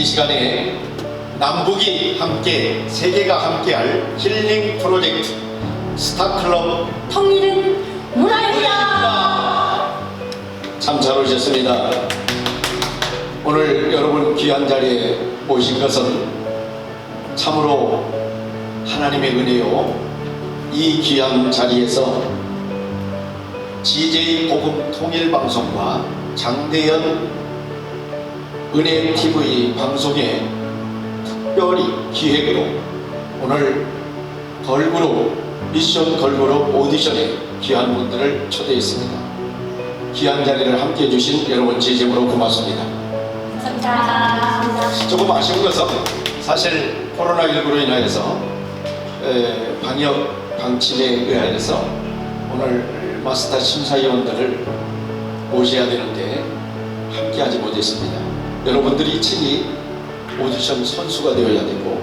이 시간에 남북이 함께 세계가 함께할 힐링 프로젝트 스타클럽 통일은 문화입니다. 참 잘 오셨습니다. 오늘 여러분 귀한 자리에 모신 것은 참으로 하나님의 은혜요. 이 귀한 자리에서 GJ 복음 통일 방송과 장대연 은혜 TV 방송의 특별히 기획으로 오늘 걸그룹 미션 걸그룹 오디션에 귀한 분들을 초대했습니다. 귀한 자리를 함께 해주신 여러분 진심으로 고맙습니다. 감사합니다. 조금 아쉬운 것은 사실 코로나19로 인하여서 에, 방역 방침에 의하여서 오늘 마스터 심사위원들을 모셔야 되는데 함께하지 못했습니다. 여러분들이 친히 오디션 선수가 되어야 되고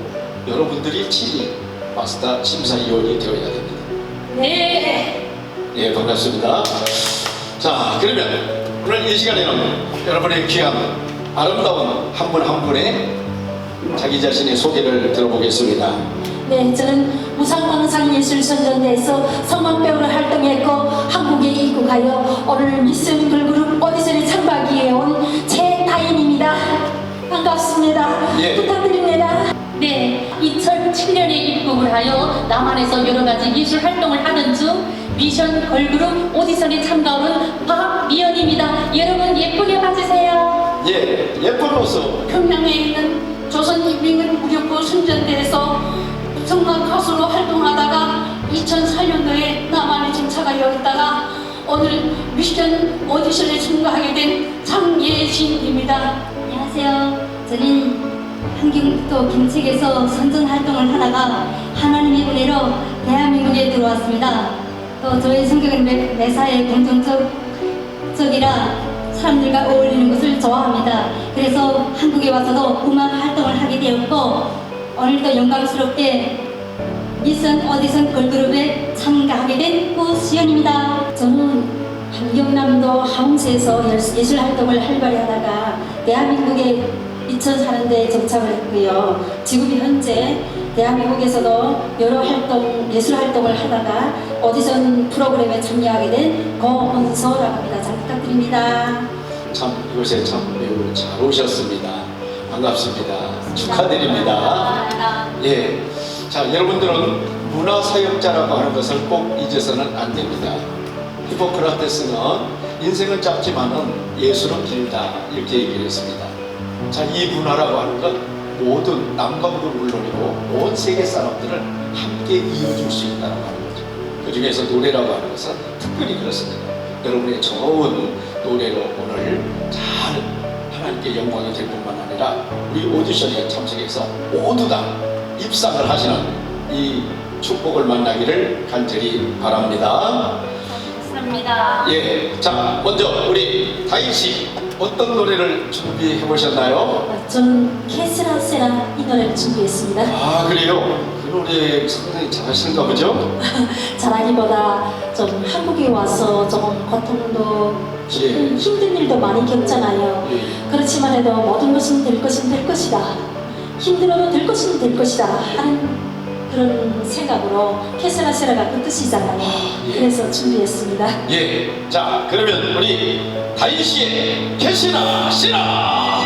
여러분들이 친히 마스터 심사위원이 되어야 됩니다. 네. 예, 반갑습니다. 자, 그러면 오늘 이 시간에는 여러분의 귀한 아름다운 한 분한 분의 자기 자신의 소개를 들어보겠습니다. 네, 저는 무상광상예술선전대에서 성악배우로 활동했고 한국에 입국하여 오늘 미스 걸그룹 오디션에 참가하기 위해 온. 반갑습니다. 예. 부탁드립니다. 네, 2007년에 입국을 하여 남한에서 여러 가지 예술 활동을 하던 중 미션 걸그룹 오디션에 참가한 박미연입니다. 여러분 예쁘게 봐주세요. 예, 예쁜 모습. 평양에 있는 조선 인민군 무력부 순전대에서 성악 가수로 활동하다가 2004년도에 남한에 정착하여 있다가 오늘 미션 오디션에 참가하게 된 장예진입니다. 안녕하세요. 저는 한경북도 김책에서 선전 활동을 하다가 하나님의 은혜로 대한민국에 들어왔습니다. 또 저의 성격은 매, 매사에 긍정적 적이라 사람들과 어울리는 것을 좋아합니다. 그래서 한국에 와서도 음악 활동을 하게 되었고 오늘도 영광스럽게 미선 오디션 걸그룹에 참가하게 된 구수연입니다. 저는 함경남도 하웅시에서 예술 활동을 활발히 하다가 대한민국에 2004년도에 정착을 했고요. 지금 현재 대한민국에서도 여러 활동, 예술 활동을 하다가 오디션 프로그램에 참여하게 된 고은서라고 합니다. 잘 부탁드립니다. 참 이곳에 참 매우 잘 오셨습니다. 반갑습니다. 축하드립니다. 예. 자, 여러분들은 문화사역자라고 하는 것을 꼭 잊어서는 안 됩니다. 히포크라테스는 인생은 짧지만은 예술은 길다 이렇게 얘기를 했습니다. 자, 이 문화라고 하는 것 모든 남과 북은 물론이고 온 세계 사람들을 함께 이어줄 수 있다는 하는 거죠. 그 중에서 노래라고 하는 것은 특별히 그렇습니다. 여러분의 좋은 노래로 오늘 잘 하나님께 영광이 될 뿐만 아니라 우리 오디션에 참석해서 모두 다 입상을 하시는 이 축복을 만나기를 간절히 바랍니다. 감사합니다. 예, 자 먼저 우리 다인 씨 어떤 노래를 준비해 보셨나요? 저는 캐스라세라 이 노래를 준비했습니다. 아 그래요? 그 노래 상당히 잘하시는가 보죠? 잘하기보다 좀 한국에 와서 조금 고통도 예. 힘든 일도 많이 겪잖아요. 예. 그렇지만 해도 모든 것은 될 것은 될 것이다. 힘들어도 될 것은 될 것이다. 하는 그런 생각으로 캐세라세라가 그 뜻이잖아요. 예. 그래서 준비했습니다. 예, 자 그러면 우리 다인 씨의 캐시나 시나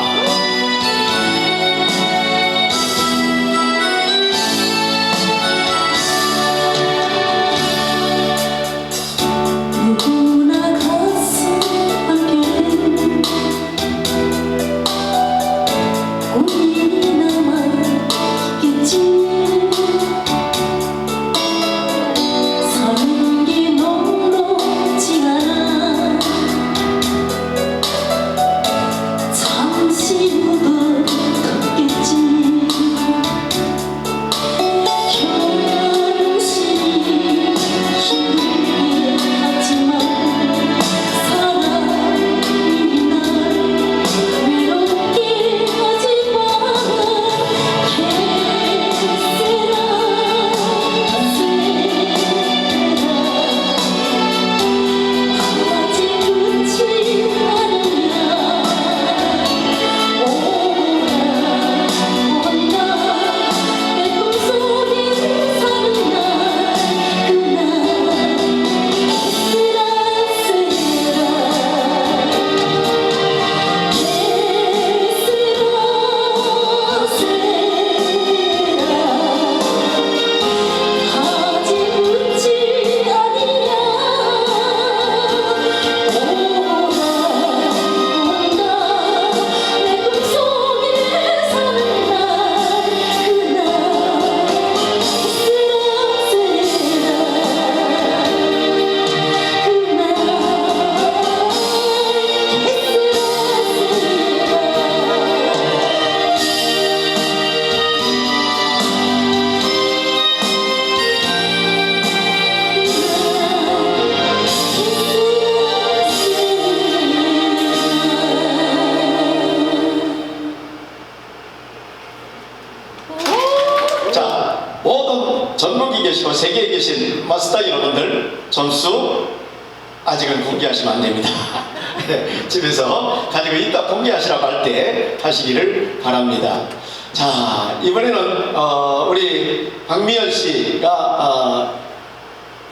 때 하시기를 바랍니다. 자 이번에는 어, 우리 박미연 씨가 어,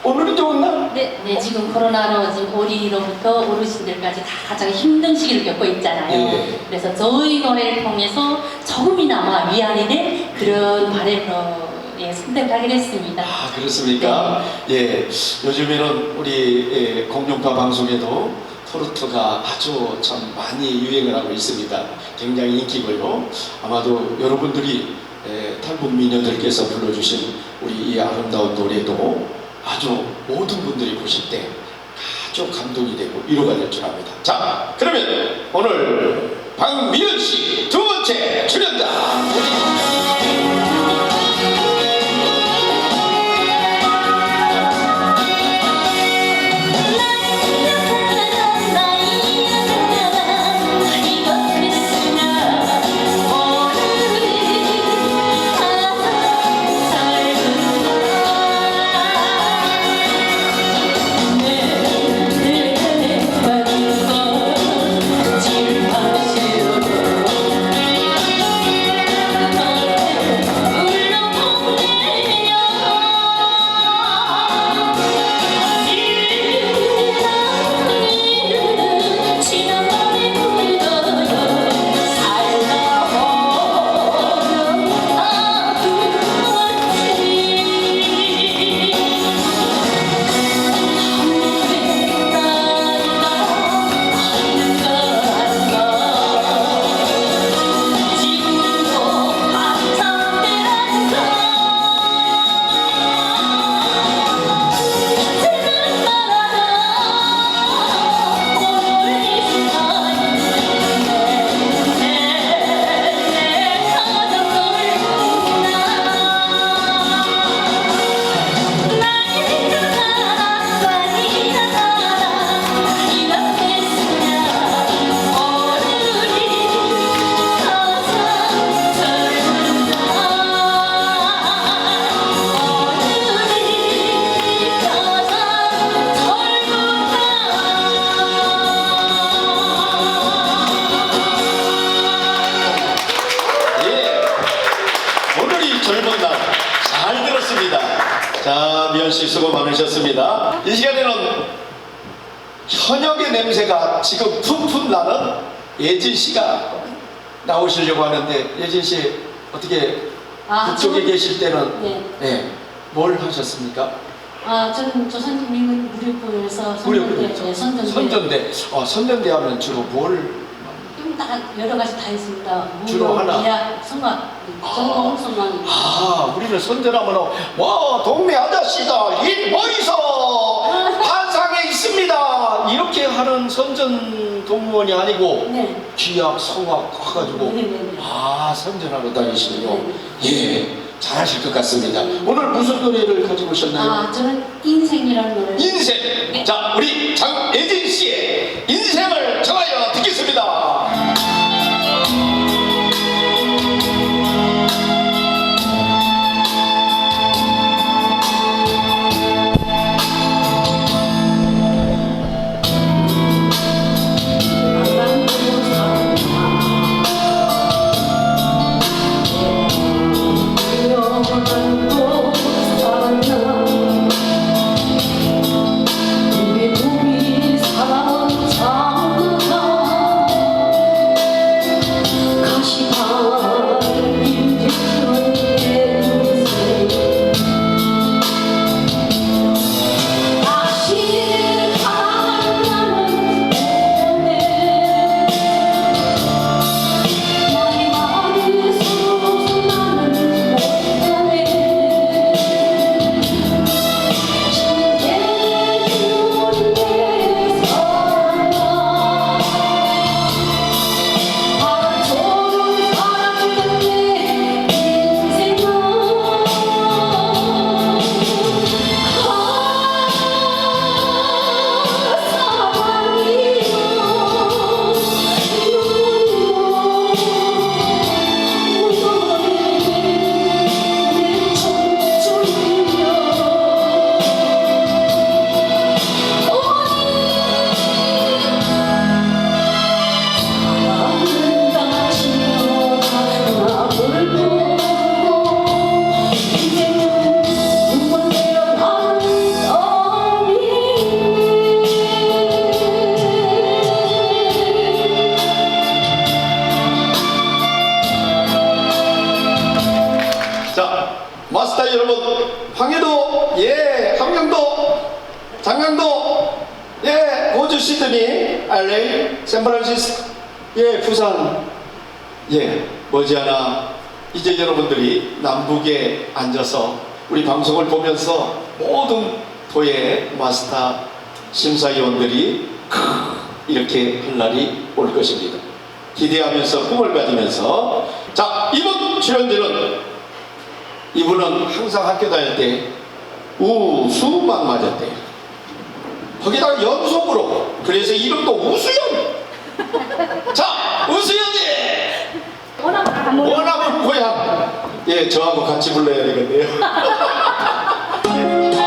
오늘은 좋은 네, 네, 지금 코로나로 지금 어린이로부터 어르신들까지 다 가장 힘든 시기를 겪고 있잖아요. 예. 그래서 저희 노래를 통해서 조금이나마 위안이 된 그런 바램으로 예, 선택하게 됐습니다. 아 그렇습니까? 예 요즘에는 우리 예, 공룡파 방송에도 토르트가 아주 참 많이 유행을 하고 있습니다. 굉장히 인기고요. 아마도 여러분들이 예, 탈북 미녀들께서 불러주신 우리 이 아름다운 노래도 아주 모든 분들이 보실 때 아주 감동이 되고 위로가 될 줄 압니다. 자 그러면 오늘 박미연 씨 두 번째 출연자 냄새가 지금 푼푼 나는 예진 씨가 나오시려고 하는데 예진 씨 어떻게 아, 그쪽에 저는- 계실 때는 네. 네, 뭘 하셨습니까? 아, 저는 조선인민군 무료부에서 무료부 선전대, 네, 선전대. 선전대. 어, 선전대 하면 주로 뭘다 여러 가지 다 있습니다. 주로 하나? 비약, 성악, 전공 성악. 아, 우리는 선전하면 와 동네 아저씨다 일 보이소 있습니다 이렇게 하는 선전 공무원이 아니고 네. 기약 성악 가가지고 네, 네, 네. 아 선전하러 다니시군요 네. 예 잘하실 것 같습니다 오늘 무슨 노래를 가지고 오셨나요? 아, 저는 인생이라는 노래를 인생 자 우리 장예진 씨의 인생을 정하여 듣겠습니다 부산, 예, 머지않아 이제 여러분들이 남북에 앉아서 우리 방송을 보면서 모든 도의 마스터 심사위원들이 이렇게 할 날이 올 것입니다. 기대하면서 꿈을 가지면서 자 이번 출연자는 이분은 항상 학교 다닐 때 우수만 맞았대요. 거기다가 연속으로 그래서 이름도 우수연. 자 우수연이 원하는 고향. 예 저하고 같이 불러야 되겠네요.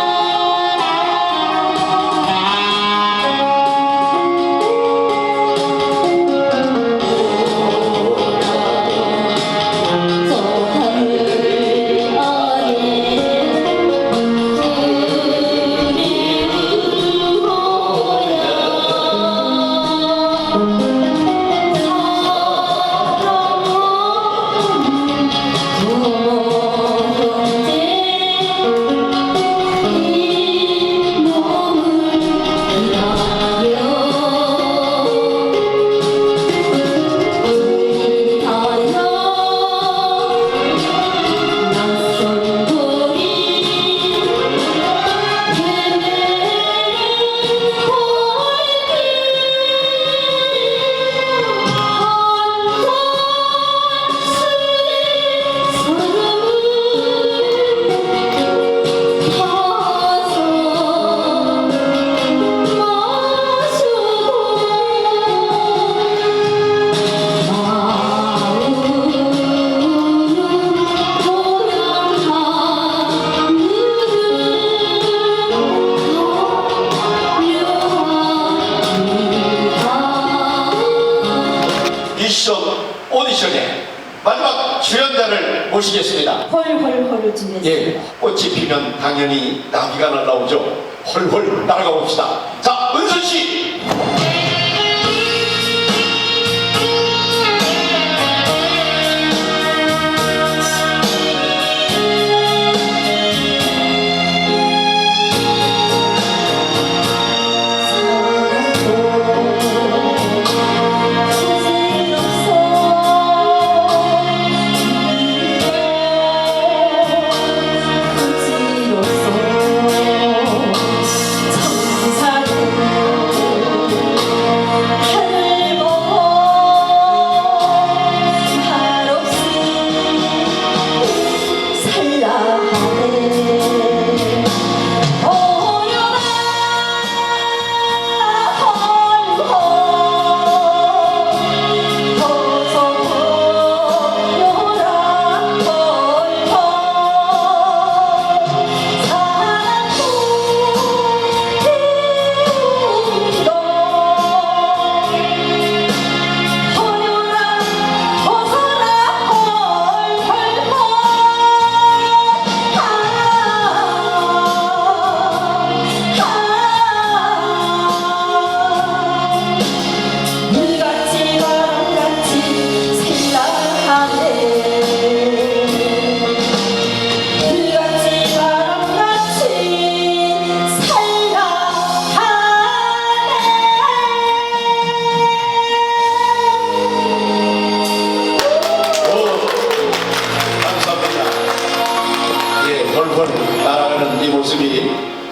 당연히 나비가 날라오죠. 헐헐 날아가 봅시다.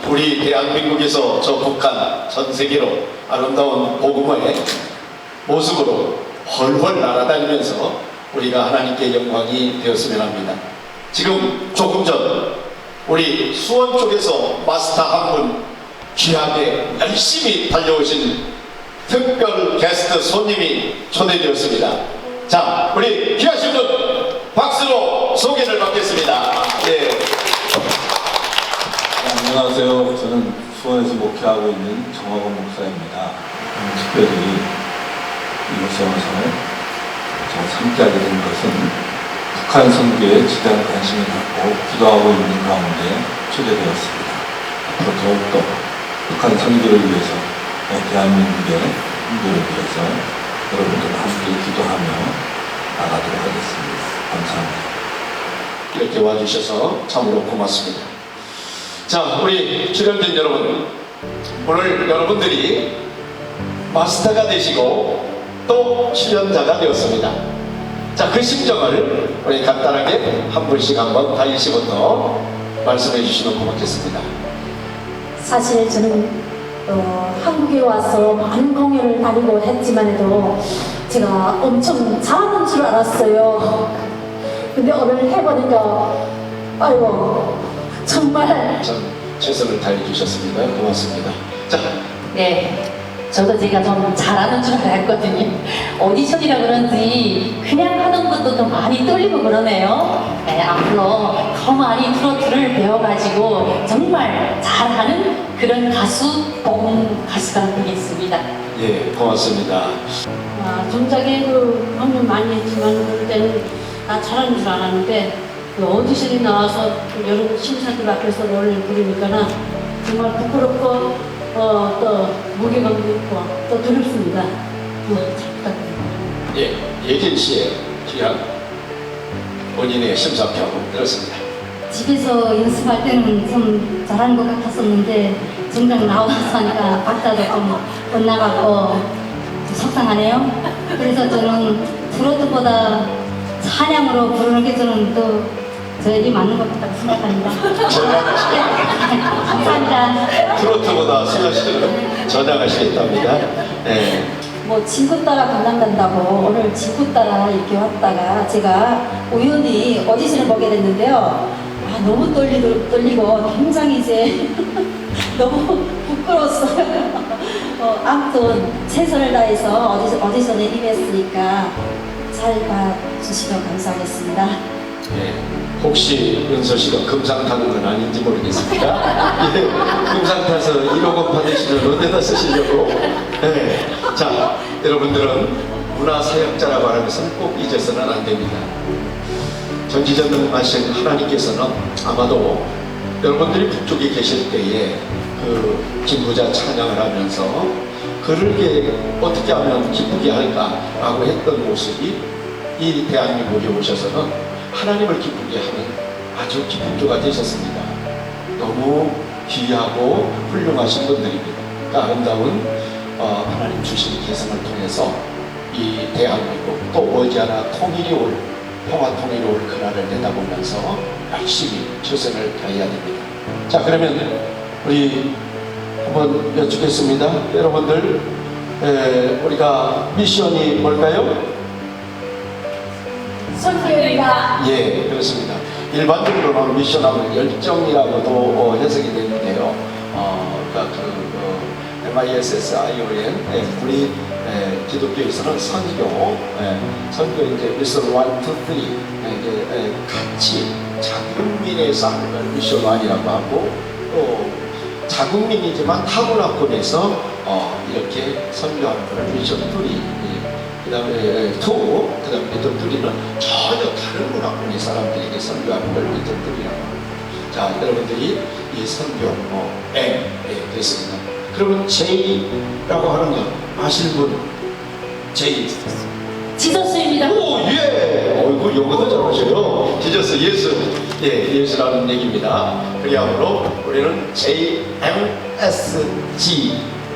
우리 대한민국에서 저 북한 전 세계로 아름다운 복음의 모습으로 헐헐 날아다니면서 우리가 하나님께 영광이 되었으면 합니다. 지금 조금 전 우리 수원 쪽에서 마스터 한 분 귀하게 열심히 달려오신 특별 게스트 손님이 초대되었습니다. 자, 우리 귀하신 분 박수로 소개를 받겠습니다. 예. 네, 안녕하세요. 저는 수원에서 목회하고 있는 정화건 목사입니다. 특별히 이곳에 와서 저 함께하게 된 것은 북한 선교에 지대한 관심을 갖고 기도하고 있는 가운데 초대되었습니다. 앞으로 더욱더 북한 선교를 위해서 어, 대한민국의 선교를 위해서 여러분들과 함께 기도하며 나가도록 하겠습니다. 감사합니다. 이렇게 와주셔서 참으로 고맙습니다. 자, 우리 출연진 여러분, 오늘 여러분들이 마스터가 되시고 또 출연자가 되었습니다. 자, 그 심정을 우리 간단하게 한 분씩 한번 다일 씨부터 말씀해 주시면 고맙겠습니다. 사실 저는 어, 한국에 와서 많은 공연을 다니고 했지만에도 제가 엄청 잘하는 줄 알았어요. 근데 오늘 해보니까 아이고 정말 전 최선을 다해 주셨습니다. 고맙습니다. 자, 네. 저도 제가 좀 잘하는 줄 알았거든요. 오디션이라 그런지 그냥 하는 것도 좀 많이 떨리고 그러네요. 네, 앞으로 더 많이 트로트를 배워가지고 정말 잘하는 그런 가수, 봄 가수가 되겠습니다. 예, 고맙습니다. 아, 정작에 그 방금 많이 했지만 그럴 때는 나 잘하는 줄 알았는데 그 오디션이 나와서 그 여러 심사들 앞에서 노래를 부르니까는 정말 부끄럽고 어, 또 무게감도 있고 또 두렵습니다. 어, 잘 부탁드립니다. 예, 예진 씨의 귀한 본인의 심사평 들었습니다. 집에서 연습할 때는 좀 잘하는 것 같았었는데 정작 나와서 하니까 박자도 좀 엇나가고 속상하네요. 그래서 저는 트로트보다 찬양으로 부르는 게 저는 또 저에게 맞는 것 같다고 생각합니다. 감사합니다. 트로트보다 수현 씨는 전향하시겠답니다. 예, 뭐 친구 따라 강남 간다고 오늘 친구 따라 이렇게 왔다가 제가 우연히 오디션을 보게 됐는데요. 아, 너무 떨리고, 떨리고 굉장히 이제 너무 부끄러웠어요. 어, 아무튼 최선을 다해서 오디션, 오디션에 임했으니까 잘 봐주시면 감사하겠습니다. 예. 혹시 은서 씨가 금상 타는 건 아닌지 모르겠습니다. 예, 금상 타서 1억 원 받으시면 어디다 쓰시려고? 예. 자, 여러분들은 문화사역자라고 하는 것은 꼭 잊어서는 안 됩니다. 전지전능 하신 하나님께서는 아마도 여러분들이 북쪽에 계실 때에 그 김부자 찬양을 하면서 그를 어떻게 하면 기쁘게 할까라고 했던 모습이 이 대한민국에 오셔서는 하나님을 기쁘게 하는 아주 기쁜 교가 되셨습니다. 너무 귀하고 훌륭하신 분들입니다. 그 아름다운 어, 하나님 주신 개성을 통해서 이 대한민국 또 머지않아 통일이 올 평화 통일이 올 그날을 내다보면서 열심히 최선을 다해야 됩니다. 자 그러면 우리 한번 여쭙겠습니다. 여러분들 에, 우리가 미션이 뭘까요? 선교입니다. 예, 그렇습니다. 일반적으로는 미션하면 열정이라고도 어, 해석이 되는데요. 어, 그러니까 그, 그 MISSION 예, 우리 예, 기독교에서는 선교, 예, 선교 이제 미션 1, 2, 3 예, 이제 예, 같이 자국민의 삶을 미션 1이라고 하고 또 자국민이지만 타고났군에서 어, 이렇게 선교하는 것을 미션 3 그 다음에 투, 그 다음에 3는 전혀 다른 문화권의 사람들에게 선교하는 걸 미션 3라고 합니다. 자, 여러분들이 이 선교, 어, M, 예, 됐습니다. 그러면 J라고 하는 건 아실 분? J. 지저스입니다. 오, 예! 어이구, 영어도 잘하셔요. 지저스, 예수. 예, 예수라는 얘기입니다. 그야말로 우리는 JMSG.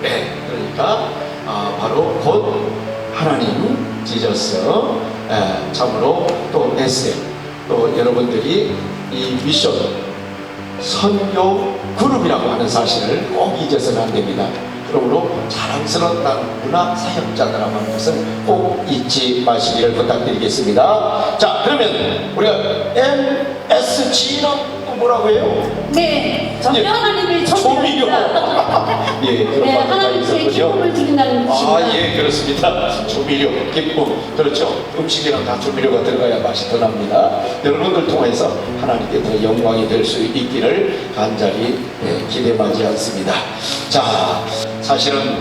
네, 그러니까, 아, 바로 곧 하나님, 지저스. 예, 참으로 또 SM. 또 여러분들이 이 미션, 선교 그룹이라고 하는 사실을 꼭 잊어서는 안 됩니다. 그러므로 자랑스러운 난 문화 사역자라고 하는 것을 꼭 잊지 마시기를 부탁드리겠습니다. 자, 그러면 우리가 MSG는 또 뭐라고 해요? 네, 예. 하나님을. 존중합니다. 예, 네, 하나님께. 기쁨을 드린다는 뜻입니다. 아, 예, 그렇습니다. 조미료, 기쁨. 그렇죠. 음식이랑 다 조미료가 들어가야 맛이 더 납니다. 여러분들 통해서 하나님께 더 영광이 될 수 있기를 간절히 예, 기대하지 않습니다. 자, 사실은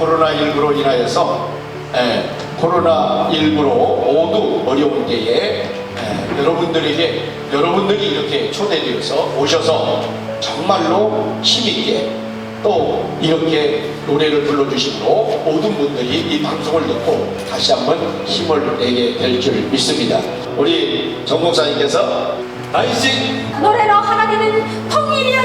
코로나19로 인하여서 예, 코로나19로 모두 어려운 때에 예, 여러분들에게 여러분들이 이렇게 초대되어서 오셔서 정말로 힘있게 또 이렇게 노래를 불러주심으로 모든 분들이 이 방송을 듣고 다시 한번 힘을 내게 될 줄 믿습니다. 우리 정 목사님께서 나이스 노래로 하나님은 통일이여